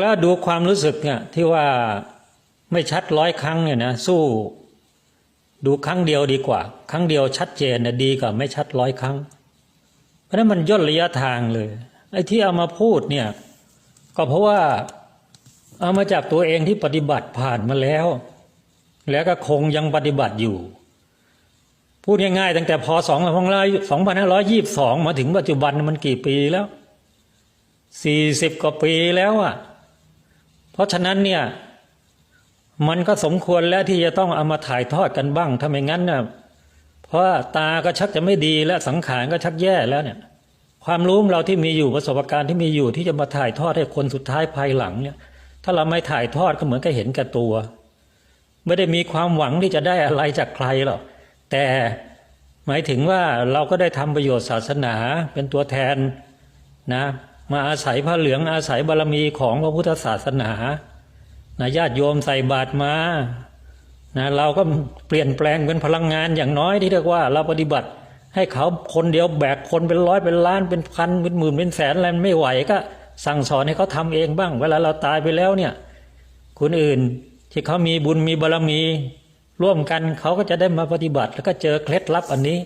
แล้วดูความรู้สึกเนี่ยที่ว่าไม่ชัดร้อยครั้งเนี่ยนะสู้ ดูครั้งเดียวดีกว่า ครั้งเดียวชัดเจนนะดีกว่าไม่ชัดร้อยครั้ง เพราะนั้นมันย่นระยะทางเลยไอ้ที่เอามาพูดเนี่ยก็เพราะว่าเอามาจากตัวเองที่ปฏิบัติผ่านมาแล้ว แล้วก็คงยังปฏิบัติอยู่ พูดง่ายๆตั้งแต่พศ2522 มาถึงปัจจุบันมันกี่ปีแล้ว 40 กว่าปีแล้วอะ เพราะฉะนั้นเนี่ยมันก็สมควรแล้วที่จะต้องเอามาถ่ายทอดกันบ้าง ถ้าไม่งั้นน่ะเพราะตาก็ชักจะไม่ดีแล้วสังขารก็ชักแย่แล้วเนี่ย ความรู้เราที่มีอยู่ประสบการณ์ที่มีอยู่ที่จะมาถ่ายทอดให้คนสุดท้ายภายหลังเนี่ย ถ้าเราไม่ถ่ายทอดก็เหมือนกับเห็นแก่ตัว ไม่ได้มีความหวังที่จะได้อะไรจากใครหรอกแต่หมายถึงว่าเราก็ได้ทำประโยชน์ศาสนาเป็นตัวแทนนะ มาอาศัยพระเหลืองอาศัยบารมีของพระพุทธศาสนานะญาติโยมใส่บาตรมานะเราก็เปลี่ยนแปลงเป็นพลังงานอย่างน้อยที่เรียกว่าเราปฏิบัติ ให้เขาคนเดียวแบกคนเป็นร้อยเป็นล้านเป็นพันเป็นหมื่นเป็นแสนอะไรไม่ไหวก็สั่งสอนให้เขาทำเองบ้าง เวลาเราตายไปแล้วเนี่ยคนอื่นที่เขามีบุญมีบารมี ร่วมกันเขาก็จะได้มาปฏิบัติ แล้วก็เจอเคล็ดลับอันนี้